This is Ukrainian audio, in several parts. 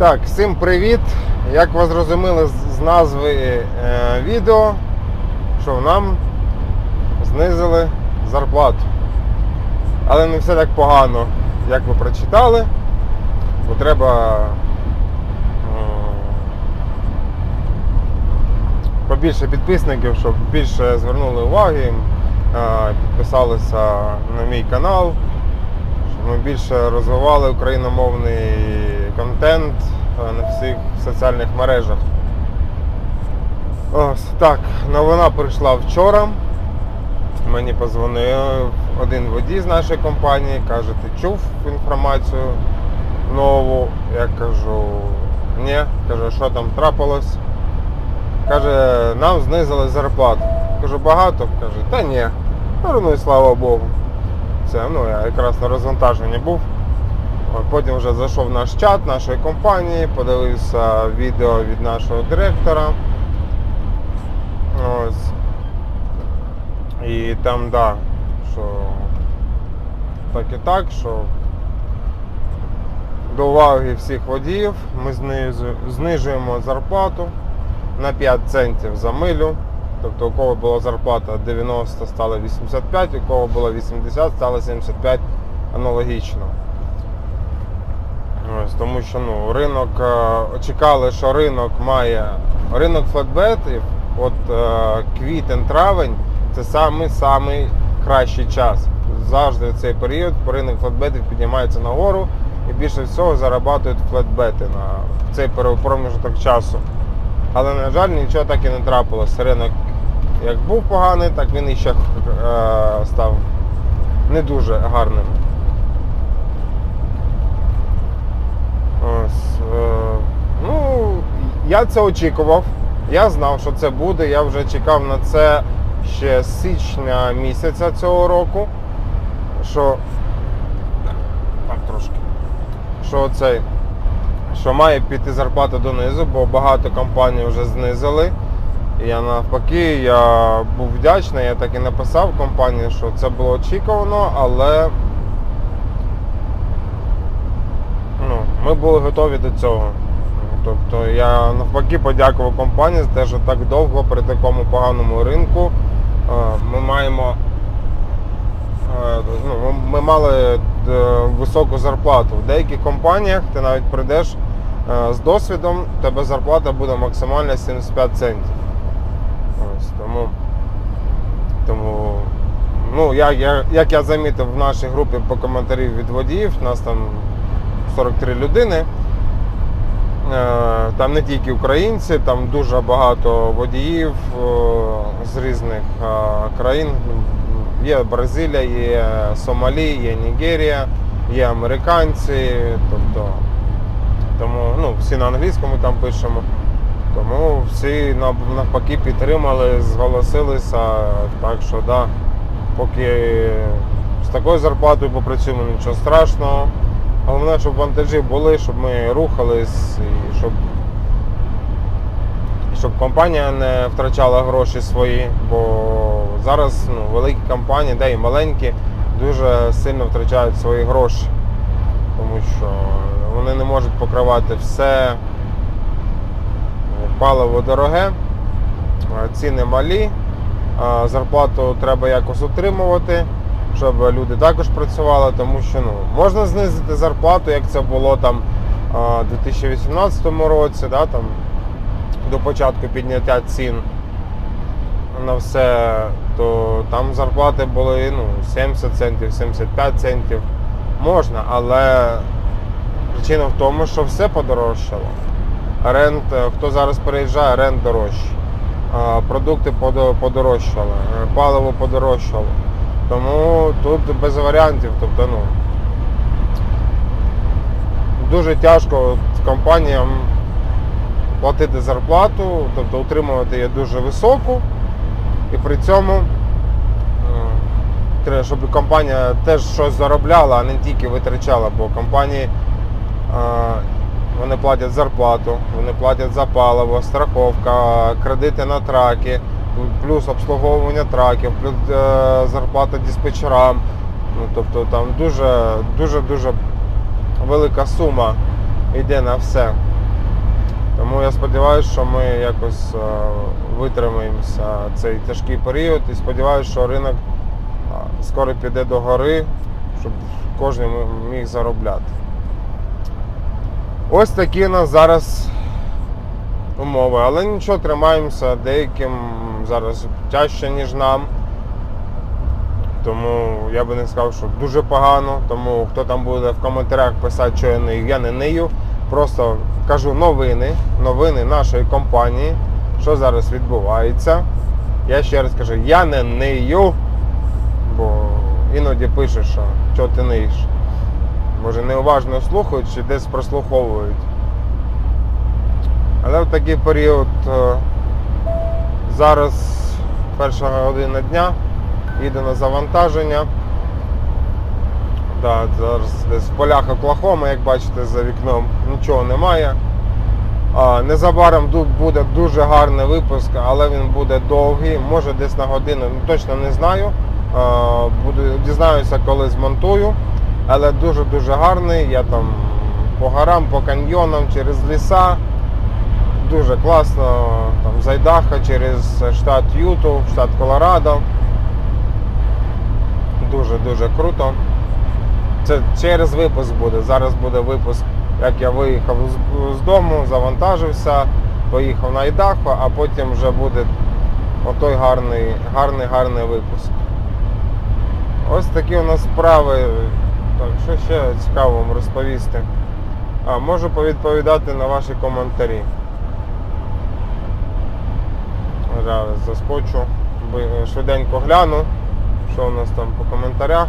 Так, всім привіт! Як ви зрозуміли з- назви е, відео, що нам знизили зарплату. Але не все так погано, як ви прочитали, бо треба м, побільше підписників, щоб більше звернули уваги, е, підписалися на мій канал щоб ми більше розвивали україномовний контент на всіх соціальних мережах. Ось так, новина прийшла вчора. Мені позвонив один водій з нашої компанії, каже, ти чув інформацію нову? Я кажу, ні, каже, що там трапилось? Каже, нам знизили зарплату. Кажу, багато? Каже, та ні. Ну слава Богу. Це, ну, я якраз на розвантаженні був. От Потім вже зайшов наш чат нашої компанії, подивився відео від нашого директора. Ось. І там, да, що так і так, що до уваги всіх водіїв ми знижуємо зарплату на 5 центів за милю. Тобто у кого була зарплата 90, стало 85, у кого було 80, стало 75 аналогічно. Ось, тому що ну, ринок е, чекали, що ринок має ринок флетбетів, от е, квітень-травень це самий самий кращий час. Завжди в цей період ринок флетбетів піднімається нагору і більше всього зарабатують флетбети на цей проміжок часу. Але, на жаль, нічого так і не трапилось. Ринок як був поганий, так він і ще е, став не дуже гарним. Ось, е, ну, я це очікував. Я знав, що це буде. Я вже чекав на це ще з січня місяця цього року. Що. Так, трошки. Що цей. Що має піти зарплата донизу, бо багато компаній вже знизили. І я навпаки, я був вдячний, я так і написав компанії, що це було очікувано, але ну, ми були готові до цього. Тобто я навпаки подякував компанії за те, що так довго при такому поганому ринку е, ми маємо е, ну, ми- мали е, високу зарплату. В деяких компаніях ти навіть прийдеш з досвідом, тебе зарплата буде максимально 75 центів. Ось, тому, тому ну, я, я, як я замітив в нашій групі по коментарів від водіїв, нас там 43 людини. Е, Там не тільки українці, там дуже багато водіїв е, з різних е, країн. Є Бразилія, є Сомалі, є Нігерія, є американці. Тобто, тому ну, всі на англійському там пишемо. Тому всі навпаки підтримали, зголосилися. Так що да, поки з такою зарплатою попрацюємо, нічого страшного. Головне, щоб вантажі були, щоб ми рухались і щоб, щоб компанія не втрачала гроші свої. Бо зараз ну, великі компанії, да і маленькі, дуже сильно втрачають свої гроші. Тому що вони не можуть покривати все. Паливо дороге, ціни малі, зарплату треба якось утримувати, щоб люди також працювали, тому що ну, можна знизити зарплату, як це було там у 2018 році, да, там, до початку підняття цін на все, то там зарплати були ну, 70 центів, 75 центів. Можна, але причина в тому, що все подорожчало. Рент, хто зараз переїжджає, рент дорожчий. Продукти подорожчали, паливо подорожчало. Тому тут без варіантів. Тобто, ну, дуже тяжко компаніям платити зарплату, тобто утримувати її дуже високу. І при цьому е, треба, щоб компанія теж щось заробляла, а не тільки витрачала, бо компанії е, вони платять зарплату, вони платять за паливо, страховка, кредити на траки, плюс обслуговування траків, плюс е, зарплата диспетчерам. Ну, тобто там дуже дуже дуже велика сума йде на все. Тому я сподіваюся, що ми якось е, витримаємося цей тяжкий період і сподіваюся, що ринок е, скоро піде до гори, щоб кожен міг заробляти. Ось такі у нас зараз умови. Але нічого, тримаємося, деяким зараз тяжче, ніж нам. Тому я би не сказав, що дуже погано. Тому хто там буде в коментарях писати, що я нию, я не нию. Просто кажу новини, новини нашої компанії, що зараз відбувається. Я ще раз кажу, я не нию, бо іноді пишуть, що що ти ниєш. Може неуважно слухають чи десь прослуховують. Але в такий період е, зараз перша година дня, їду на завантаження. Да, зараз десь в полях Оклахоми, як бачите, за вікном нічого немає. А, незабаром буде дуже гарний випуск, але він буде довгий, може десь на годину, ну, точно не знаю. А, буду, дізнаюся, коли змонтую. Але дуже-дуже гарний. Я там по горам, по каньйонам, через ліса. Дуже класно. Там Зайдаха через штат Юту, штат Колорадо. Дуже-дуже круто. Це через випуск буде. Зараз буде випуск, як я виїхав з, дому, завантажився, поїхав на Айдахо, а потім вже буде отой гарний, гарний, гарний випуск. Ось такі у нас справи. Так, що ще цікаво вам розповісти? А, можу повідповідати на ваші коментарі. Зараз заскочу, би- швиденько гляну, що у нас там по коментарях.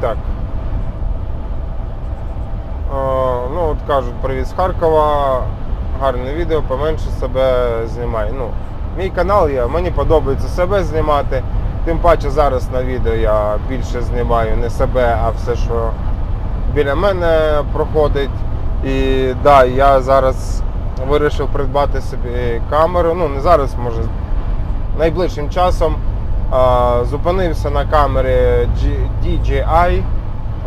Так. О, ну, от кажуть, привіт з Харкова. Гарне відео, поменше себе знімай. Ну, мій канал є, мені подобається себе знімати. Тим паче зараз на відео я більше знімаю не себе, а все, що біля мене проходить. І да, я зараз вирішив придбати собі камеру. Ну, не зараз, може, найближчим часом. А, Зупинився на камері DJI.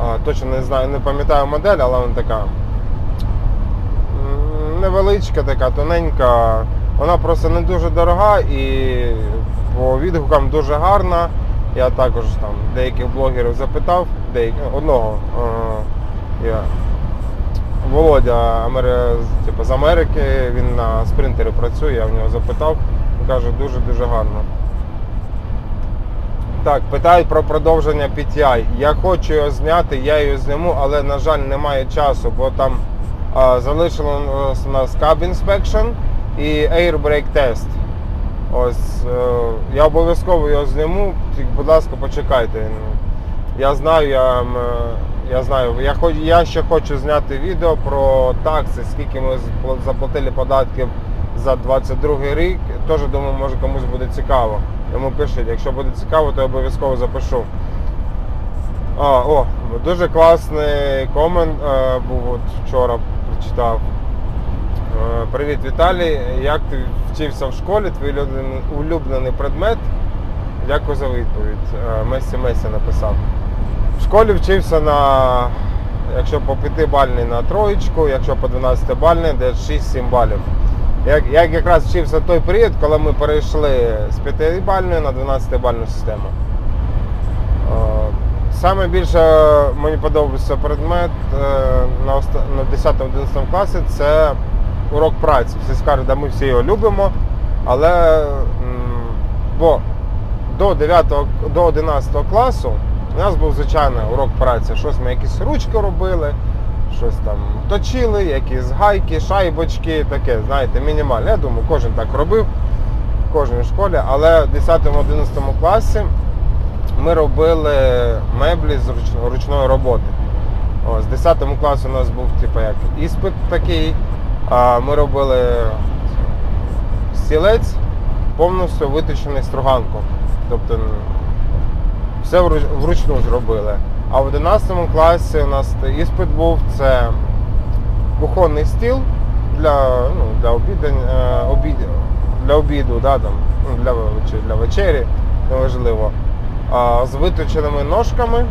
А, Точно не знаю, не пам'ятаю модель, але вона така невеличка, така тоненька. Вона просто не дуже дорога і по відгукам дуже гарна. Я також там деяких блогерів запитав, деяких, одного е, я, Володя типу, з Америки, він на спринтері працює, я в нього запитав, він каже, дуже-дуже гарно. Так, питають про продовження PTI. Я хочу його зняти, я його зніму, але, на жаль, немає часу, бо там а, залишилось у нас Cab Inspection і Air Brake Test. Ось, е, я обов'язково його зніму, будь ласка, почекайте. Я знаю, я, я знаю, я, хоч, я ще хочу зняти відео про такси, скільки ми заплатили податків за 22 рік. Теж думаю, може комусь буде цікаво. Йому пишіть, якщо буде цікаво, то я обов'язково запишу. А, о, дуже класний комент е, був от вчора прочитав. Е, Привіт, Віталій. Як ти вчився в школі? Твій улюблений, предмет? Дякую за відповідь. Е, Месі Месі написав. В школі вчився на, якщо по 5 бальний на троєчку, якщо по 12 бальний, де 6-7 балів. Я, я якраз вчився той період, коли ми перейшли з 5 бальної на 12 бальну систему. Е, Саме більше мені подобався предмет е, на 10-11 класі це урок праці. Всі скажуть, да ми всі його любимо, але бо до 9 до 11 класу у нас був звичайний урок праці. Щось ми якісь ручки робили, щось там точили, якісь гайки, шайбочки, таке, знаєте, мінімальне. Я думаю, кожен так робив в кожній школі, але в 10-11 класі ми робили меблі з ручної роботи. О, з 10 класу у нас був типу, як іспит такий. А ми робили стілець повністю виточений струганком. Тобто все вруч- вручну зробили. А в 11 класі у нас іспит був це кухонний стіл для, ну, для, обідань, е, обід, для обіду, да, там, ну, для, веч- для вечері, неважливо. А, з виточеними ножками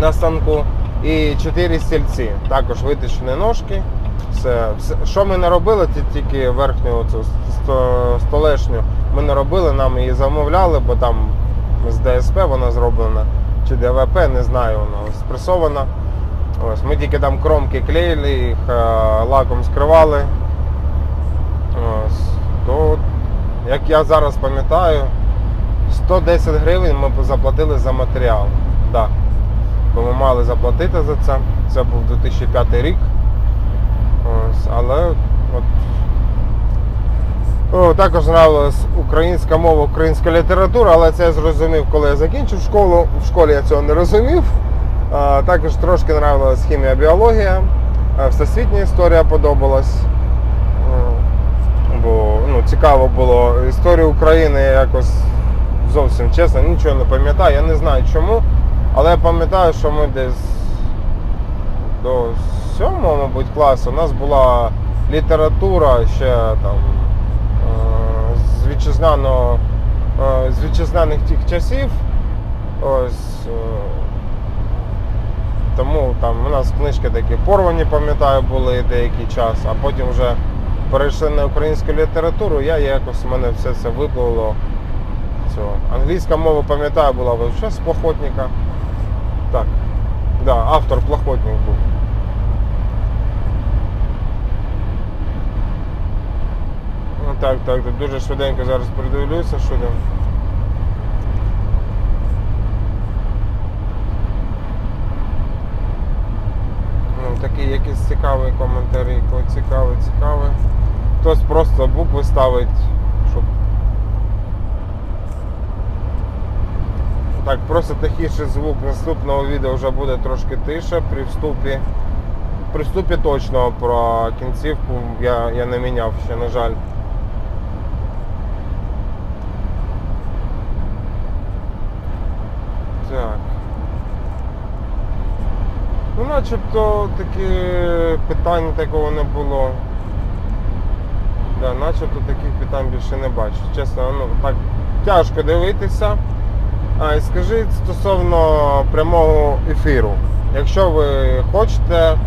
на станку і 4 стільці. Також виточені ножки. Все, все. Що ми не робили, ті- тільки верхню оцю столешню ми не робили, нам її замовляли, бо там з ДСП вона зроблена, чи ДВП, не знаю, вона спресована. Ось, ми тільки там кромки клеїли, їх е, лаком скривали. Ось, то, як я зараз пам'ятаю, 110 гривень ми заплатили за матеріал. Да. Бо ми мали заплатити за це. Це був 2005 рік. Ось, але от, о, також нравилась українська мова, українська література, але це я зрозумів, коли я закінчив школу. В школі я цього не розумів. Також трошки нравилась хімія, біологія, всесвітня історія подобалась. Бо ну, цікаво було. Історію України якось зовсім чесно, нічого не пам'ятаю. Я не знаю чому, але я пам'ятаю, що ми десь до сьомого, мабуть, класу у нас була література ще там вітчизняного е, з вітчизняних тих часів. Ось. е, Тому там у нас книжки такі порвані, пам'ятаю, були деякий час, а потім вже перейшли на українську літературу, я якось в мене все це випливло. Цього. Англійська мова, пам'ятаю, була ще з плохотника. Так. Да, автор плохотник був. Ну, так, так, так, дуже швиденько зараз передивлюся, що там. Ну, такі якісь цікаві коментарі, цікавий, цікавий. Хтось просто букви ставить, щоб. Так, просто тихіший звук наступного відео вже буде трошки тише при вступі. При вступі точно про кінцівку я, я не міняв ще, на жаль. Так. Ну, начебто такі питань такого не було. Да, начебто таких питань більше не бачу. Чесно, ну так тяжко дивитися. А і скажіть стосовно прямого ефіру. Якщо ви хочете,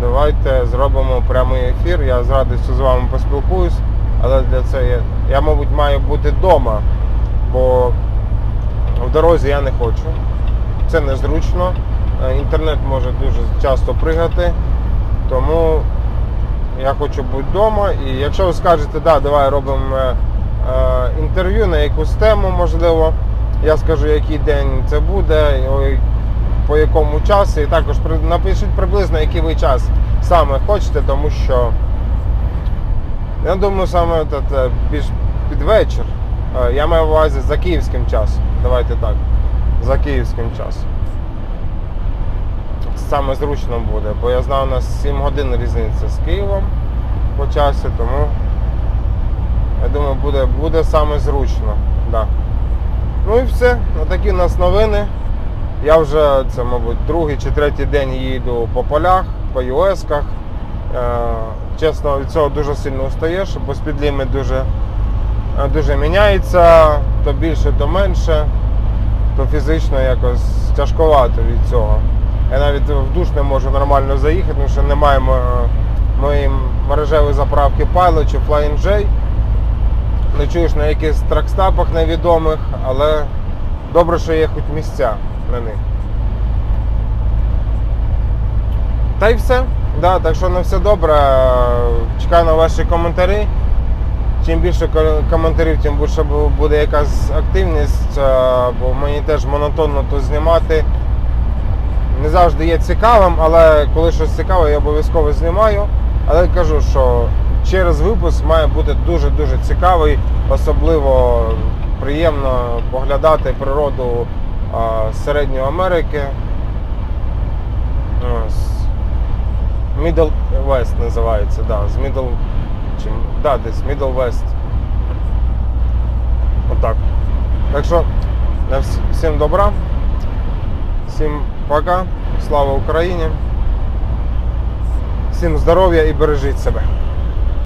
давайте зробимо прямий ефір. Я з радістю з вами поспілкуюсь, але для цього я, я мабуть, маю бути вдома, бо в дорозі я не хочу. Це незручно. Е, Інтернет може дуже часто пригати. Тому я хочу бути вдома. І якщо ви скажете, да, давай робимо е, е, інтерв'ю на якусь тему, можливо, я скажу, який день це буде, по якому часу. І також напишіть приблизно, який ви час саме хочете, тому що я думаю, саме це, більш під вечір. Я маю увазі за київським часом. Давайте так. За київським часом. Саме зручно буде, бо я знаю, у нас 7 годин різниця з Києвом по часі, тому я думаю, буде, буде саме зручно. Да. Ну і все. Такі у нас новини. Я вже, це, мабуть, другий чи третій день їду по полях, по ЮСках. Е, чесно, від цього дуже сильно устаєш, бо спідлімит дуже, е, дуже міняється, то більше, то менше, то фізично якось тяжковато від цього. Я навіть в душ не можу нормально заїхати, тому що немає мо- моєї мережевої заправки Pilot чи Flying J. Не чуєш на якихось тракстапах невідомих, але добре, що є хоч місця на них. Та й все. Да, так що на все добре. Чекаю на ваші коментарі. Чим більше коментарів, тим більше буде якась активність, е, бо мені теж монотонно тут знімати. Не завжди є цікавим, але коли щось цікаве, я обов'язково знімаю. Але кажу, що через випуск має бути дуже-дуже цікавий, особливо приємно поглядати природу Середньої Америки. Middle West називається, да, з Middle, чи, да, десь Middle West. Отак. Так що, всім добра, всім пока, слава Україні, всім здоров'я і бережіть себе.